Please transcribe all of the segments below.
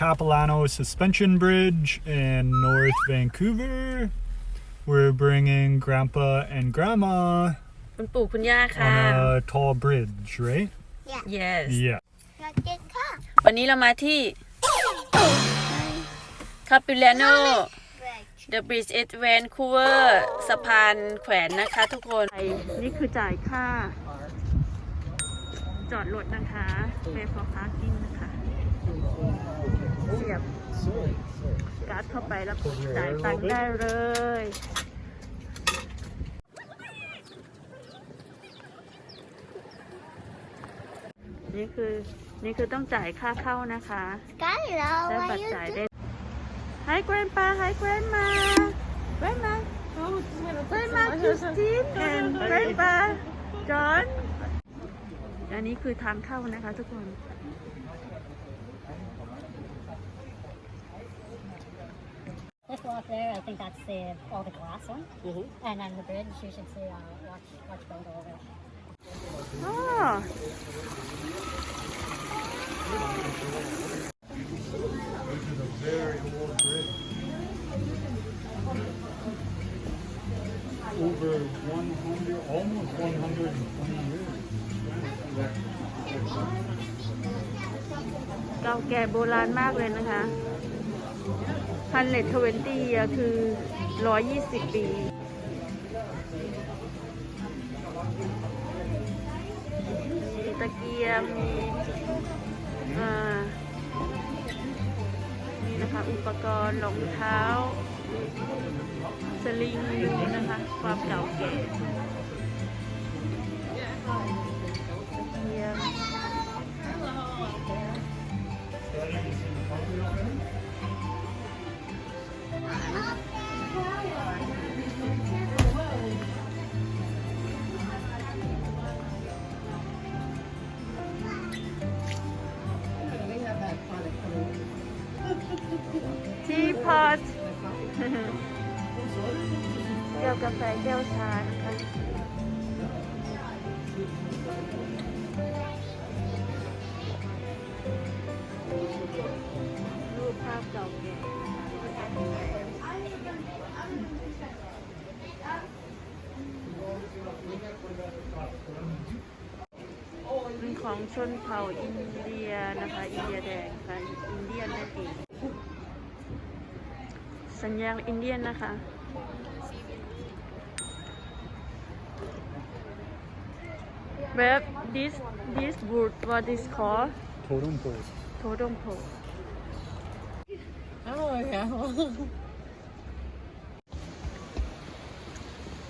We are at Capilano Suspension Bridge in North Vancouver. We're bringing Grandpa and Grandma คุณปู่คุณย่าค่ะ on a tall bridge, right? yes Yeah. อยากกินข้าววันนี้เรามาที่ Capilano The Bridge at Vancouver สะพานแขวนนะคะทุกคน นี่คือจ่ายค่า จอดรถนะคะ pay for parking นะคะ เสียบการ์ดเข้าไปแล้วจ่ายตังค์ได้เลยนี่คือนี่คือต้องจ่ายค่าเข้านะคะใกล้แล้วได้อาบัตรยุจ่ายได้ Hi grandpa Hi grandma grandma grandma Christine and grandpa John อันนี้คือทางเข้านะคะทุกคน Just walk there. I think that's the all the glass one. And then the bridge, you should see. Uh, watch watch boat over. อ๋อ This is a very old bridge. Over 100, almost 120 years. เก่าแก่โบราณมากเลยนะคะ พันเลทเวนตี้คือ120ปี มีตะเกียงมีอ่านี่นะคะ อุปกรณ์รองเท้า สลิงดูนะคะ ความเก่าแก่ตะเกียง ทีพอตแก้วกาแฟแก้วชานะคะรูปภาพเก่าแก่เป็นของชนเผ่าอินเดียนะคะ อินเดียแดงค่ะ อินเดียนนั่นเอง สัญญาณอินเดียนนะคะ Web this this wood what is called Totem pole. totem pole Oh yeah.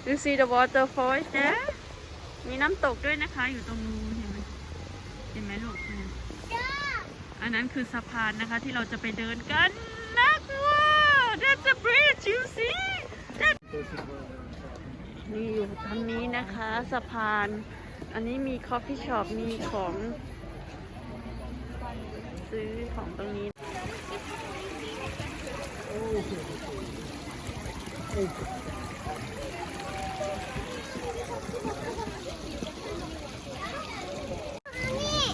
You see the waterfall there มีน้ำตกด้วยนะคะอยู่ตรงนู้นเห็นไหมเห็นไหมลูกเนี่ยอันนั้นคือสะพานนะคะที่เราจะไปเดินกันน่ากลัว it's a bridge you see นี่อยู่ทางนี้นะคะสะพาน อันนี้มีคอฟฟี่ช็อปมีของ ซื้อของตรงนี้ Oh,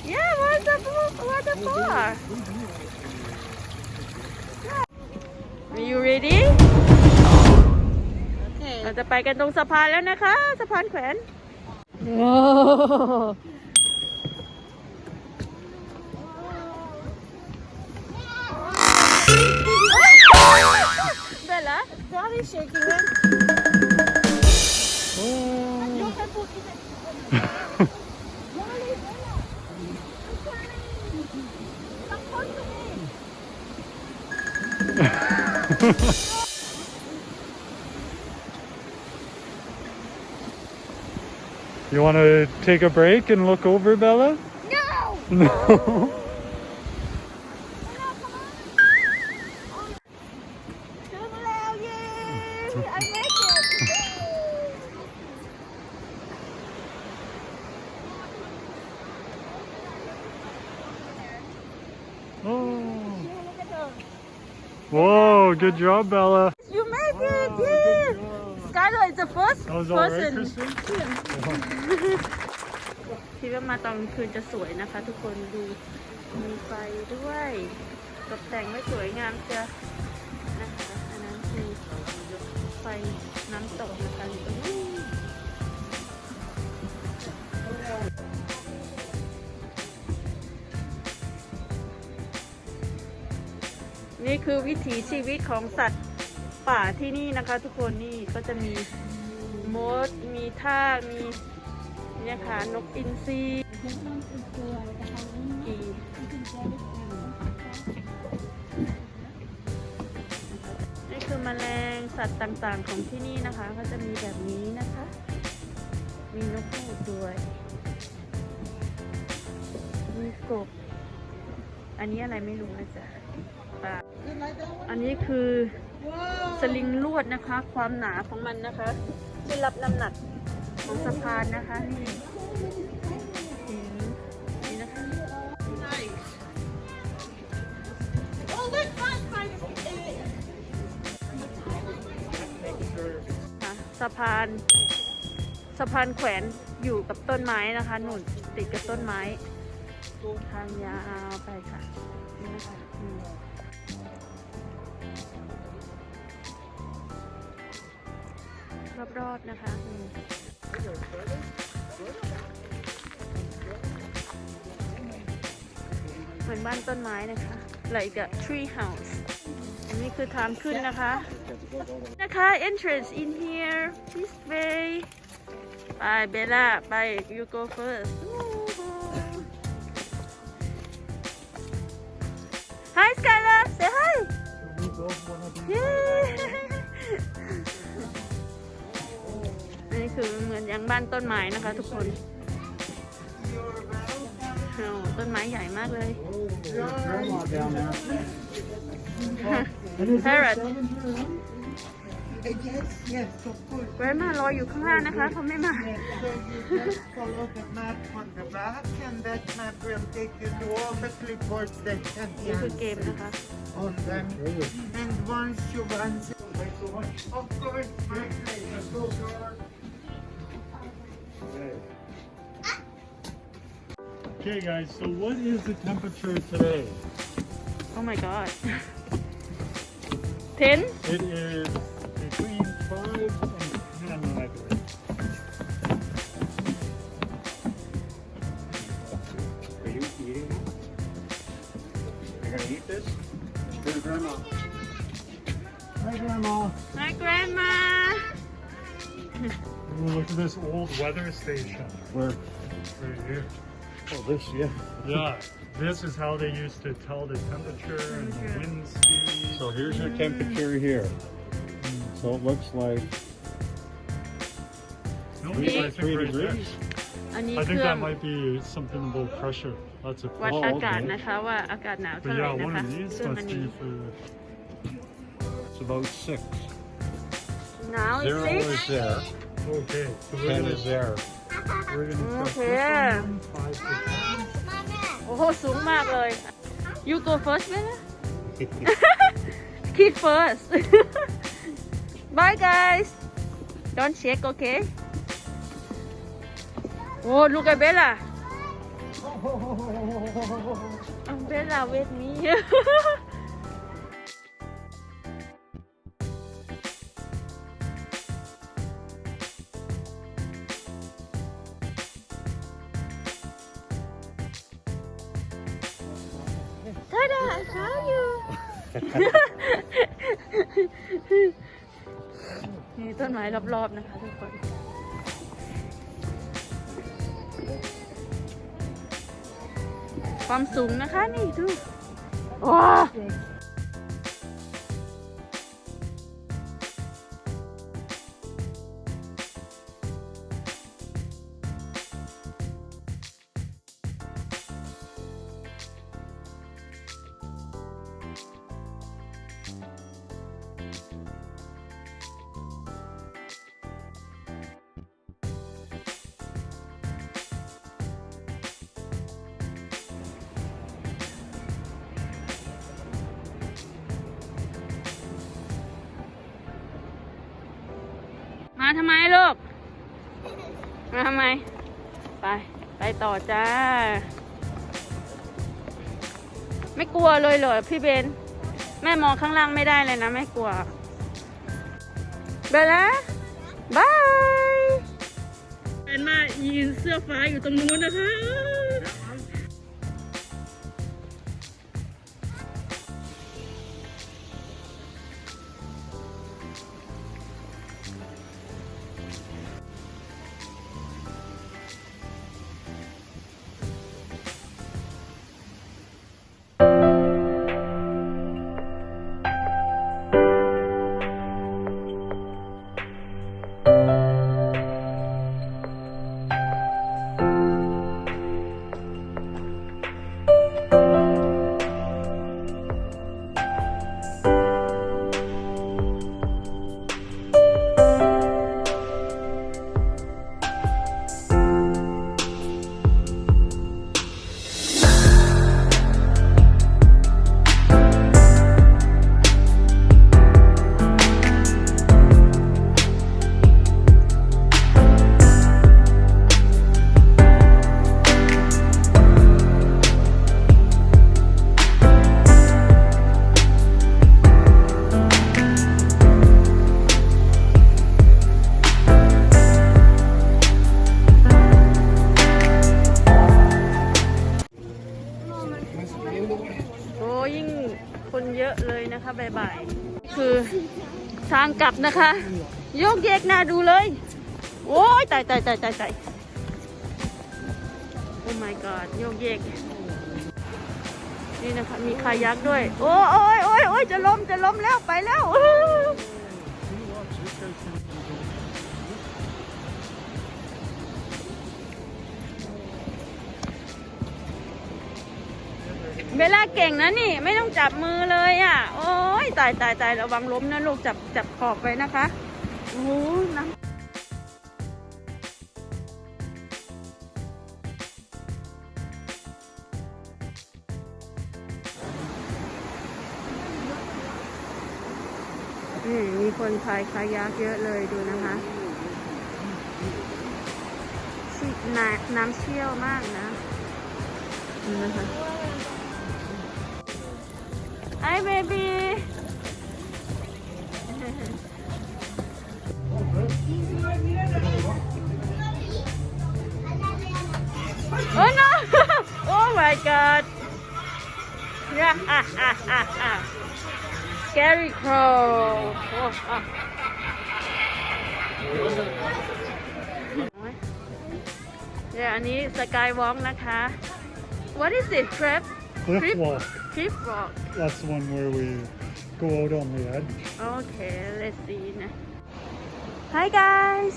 okay, what's the what the for? Are you ready? เรา จะไปกันตรงสะพานแล้วนะคะ สะพานแขวน Bella, Daddy shaking it. You can You want to take a break and look over, Bella? No! No. I make it! oh. Whoa, good job, Bella. Job. Skylar is the first That was all right, person. Kristen? คิดว่ามาตอนกลางคืนจะสวยนะคะ ทุกคนดูมีไฟด้วยตกแต่งไว้สวยงามเชียวนะคะอันนั้นคือไฟน้ำตกนะคะอยู่ตรงนี้นี่คือวิถีชีวิตของสัตว์ ป่าที่นี่นะคะ ทุกคนนี่ก็จะมีมด มีทากมีเนี่ยค่ะนกอินทรีกี่นี่คือแมลงสัตว์ต่างๆของที่นี่นะคะ ก็จะมีแบบนี้นะคะ มีนกฮูกด้วย มีกบ อันนี้อะไรไม่รู้นะจ๊ะปลาอันนี้คือ สลิงลวดนะคะ ความหนาของมันนะคะที่รับน้ำหนักของสะพานนะคะนี่นี่นะคะค่ะสะพานสะพานแขวนอยู่กับต้นไม้นะคะหนุนติดกับต้นไม้ ทางยาวไปค่ะนี่นะคะ รอบๆนะคะเหมือนบ้านต้นไม้นะคะ like a tree house อันนี้คือทางขึ้นนะคะ นะคะ entrance in here this way ไปเบลล่าไป you go first บ้านต้นไม้นะคะ ทุกคนโอ้ต้นไม้ใหญ่มากเลย Grandma down there. Parrot Yes, yes, of course. แวะมารออยู่ข้างล่างนะคะเขาไม่มา So you just follow the map on the back, and that map will take you to all the clipboards that have นี่ the คือเกม answers นะคะ on them. And once you've answered, of course, my Okay, guys, so what is the temperature today? Oh my god 10 It is this old weather station Where? right here. Oh, this, yeah. Yeah, this is how they used to tell the temperature and the wind speed. So here's your temperature here. So it looks like No, three, I think three right there. degrees. อันนี้ I เค think รื่อง that might be something about pressure. That's a วัด Oh, อากาศ okay. นะคะว่าอากาศหนาว But เท่าไหร่ yeah, นะ one คะ of these เครื่องอัน must นี้ be for It's about six. หนาวอีก Zero สิ is there. okay. So we're Ten gonna, is there. we're gonna test Okay. this one. Five to ten. โอ้โห สูงมากเลย you go first ไหมนะ kid first bye guys don't check okay โอ้ look at Bella oh, Bella with me รอบๆนะคะทุกคนความสูงนะคะนี่ดูว้า ทำไมลูก มาทำไม ไป ไปต่อจ้า ไม่กลัวเลยเหรอพี่เบน แม่มองข้างล่างไม่ได้เลยนะไม่กลัวเบลล่าบายเป็นมายืนเสื้อฟ้าอยู่ตรงนู้นนะคะ กลับนะคะ โยกเยกหน้าดูเลย โอ้ยตายตายตายตายตายโอ้ my god โยกเยก นี่นะคะ มีคายักด้วย โอ้โอ้ยโอ้ยโอ้ยจะล้มจะล้มแล้วไปแล้ว เวลาเก่งนะนี่ ไม่ต้องจับมือเลยอะ โอ้ยตายตายตายระวังล้มนะลูกจับจับขอบไว้นะคะโอ้น้ำนี่มีคนพายคายักเยอะเลยดูนะคะน้ำเชี่ยวมากนะนะคะ Hi, baby. oh no! oh my god! Yeah, scary crow. Oh, ah. เดี๋ยวอันนี้สกายวอล์กนะคะ What is it, Trip? Cliff Cliff- walk. Cliff walk. That's the one where we go out on the edge. Okay, let's see นะ Hi guys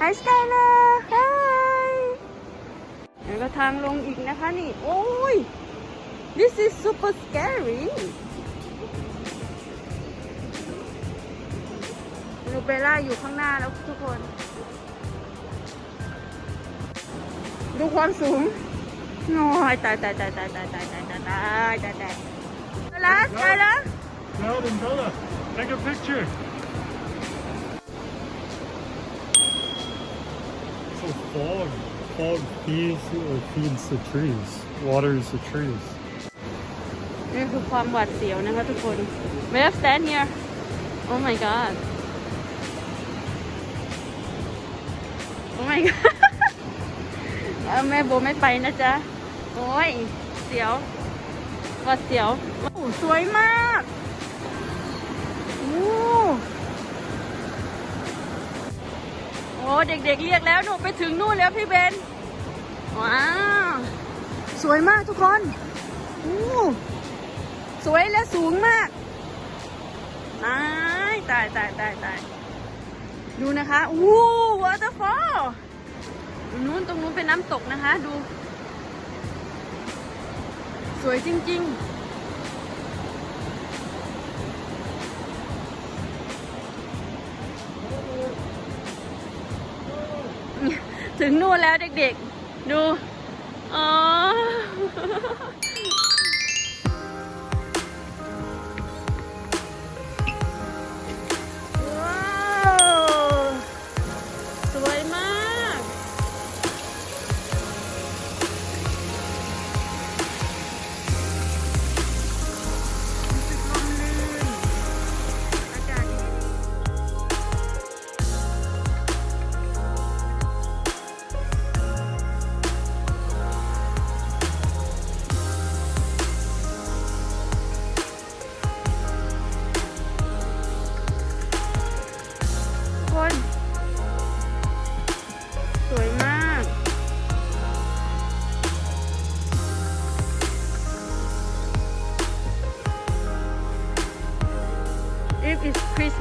Hi Skylar Hi แล้วก็ทางลงอีกนะคะนี่โอ้ย This is super scary ลูเบลล่าอยู่ข้างหน้าแล้วทุกคน ดูความสูง โอ้ยตายตายตายตายตายตายตายตายตายตายตายลาสกายลา Sheldon, Bella, take a picture. So fog, fog feeds or feeds the trees, waters the trees. นี่คือความหวาดเสียวนะคะทุกคน We have stand here Oh my god Oh my god แม่โบไม่ไปนะจ๊ะ โอ้ย เสียวหวาเสียวโอ้สวยมากโอ้โอ้เด็กๆเรียกแล้วหนูไปถึงนู่นแล้วพี่เบน ว้าว สวยมากทุกคนโอ้สวยและสูงมากตายตายตายตายตายดูนะคะ อู้วอเตอร์ฟอล นู้นตรงนู้นเป็นน้ำตกนะคะ ดู สวยจริง ๆถึงนู่นแล้วเด็กๆ ดู อ๋อ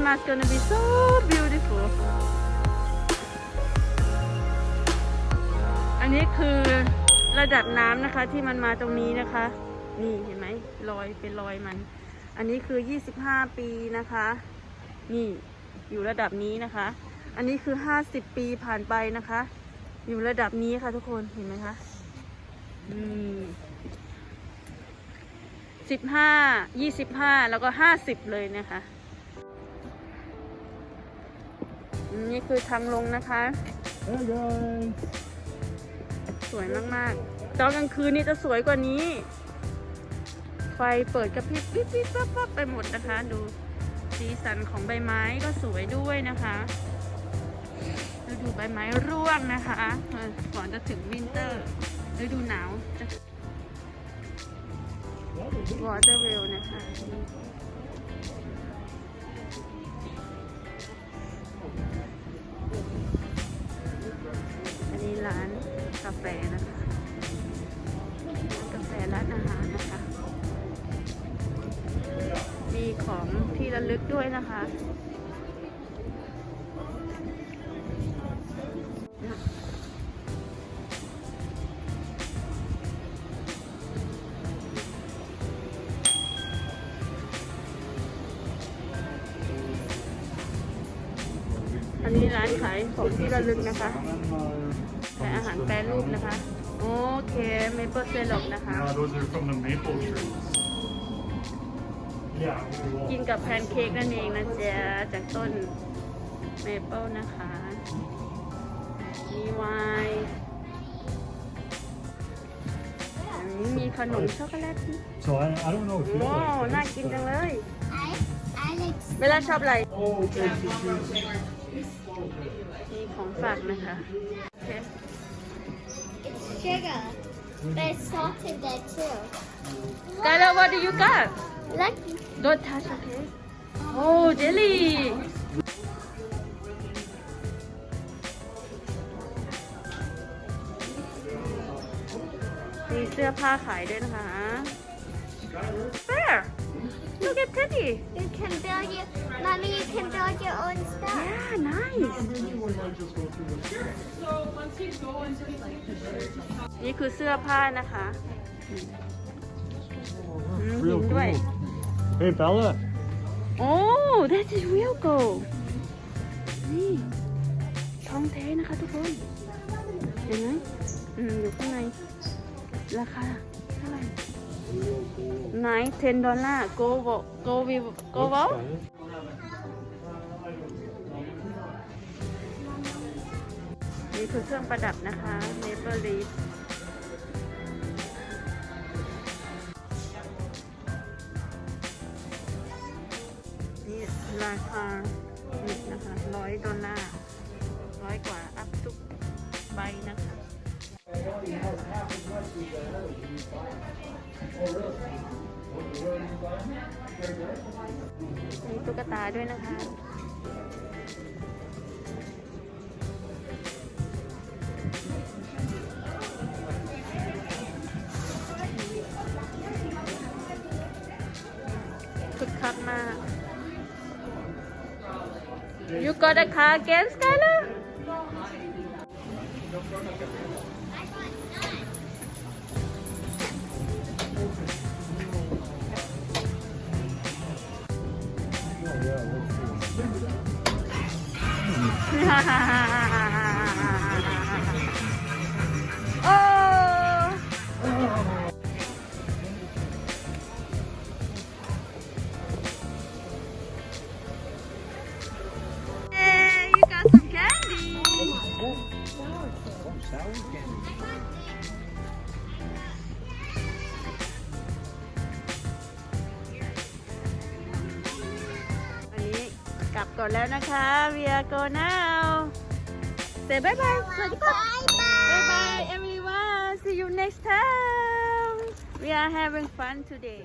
Myanmar is gonna be so beautiful อันนี้คือระดับน้ำนะคะที่มันมาตรงนี้นะคะ นี่เห็นไหมรอยเป็นรอยมัน อันนี้คือ 25 ปีนะคะ นี่อยู่ระดับนี้นะคะ อันนี้คือ 50 ปีผ่านไปนะคะ อยู่ระดับนี้ค่ะทุกคนเห็นไหมคะนี่สิบห้ายี่สิบห้าแล้วก็ห้าสิบเลยนะคะ นี่คือทางลงนะคะ Hey guys. สวยมากๆตอนกลางคืนนี่จะสวยกว่านี้ ไฟเปิดกระพริบปิ๊บปิ๊บปั๊บปั๊บไปหมดนะคะ ดูสีสันของใบไม้ก็สวยด้วยนะคะฤดูใบไม้ร่วงนะคะเออก่อนจะถึงวินเตอร์ฤดูหนาวจะวอเตอร์เวลนะคะ อันนี้ร้านกาแฟนะคะร้านกาแฟร้านอาหารนะคะ มีของที่ระลึกด้วยนะคะ ลึกนะคะขายอาหารแปรรูปนะคะ โอเคเมเปิลเซลกนะคะ Yeah, those are from the maple trees. Yeah. กินกับแพนเค้กนั่นเองนะจ๊ะจากต้นเมเปิลนะคะมีไวน์อันนี้มีขนมช็อกโกแลต So I, I don't know if you โอ้ like น่ากินจังเลย I I like เวลาชอบอะไร Oh, okay. so choose. มีของฝากนะคะโอเค it's sugar, but it's salt in there too. กายแล้ว what do you got Look, don't touch okay oh jelly มีเสื้อผ้าขายด้วยนะคะ Fair look at Teddy you can build your, mommy, you can build your own stuff. yeah nice นี่คือเสื้อผ้านะคะอืมอืมหินด้วย Hey Bella. โอ้ that is real gold นี่ทองแท้นะคะทุกคน เห็นไหมอืมอยู่ข้างใน ราคาเท่าไหร่ ไนเทนดอลลาร์โกโวโกวิวโกวอลนี่คือเครื่องประดับนะคะเมเปิลลีฟนี่ราคานี่นะคะร้อยดอลลาร์ร้อยกว่าอัพทุกใบนะคะ มีตุ๊กตาด้วยนะคะ คึกคักมาก You got a car again, Skylar? Sour candy. วันนี้กลับก่อนแล้วนะคะ we are go now say bye bye สวัสดีค่ะ bye bye everyone see you next time we are having fun today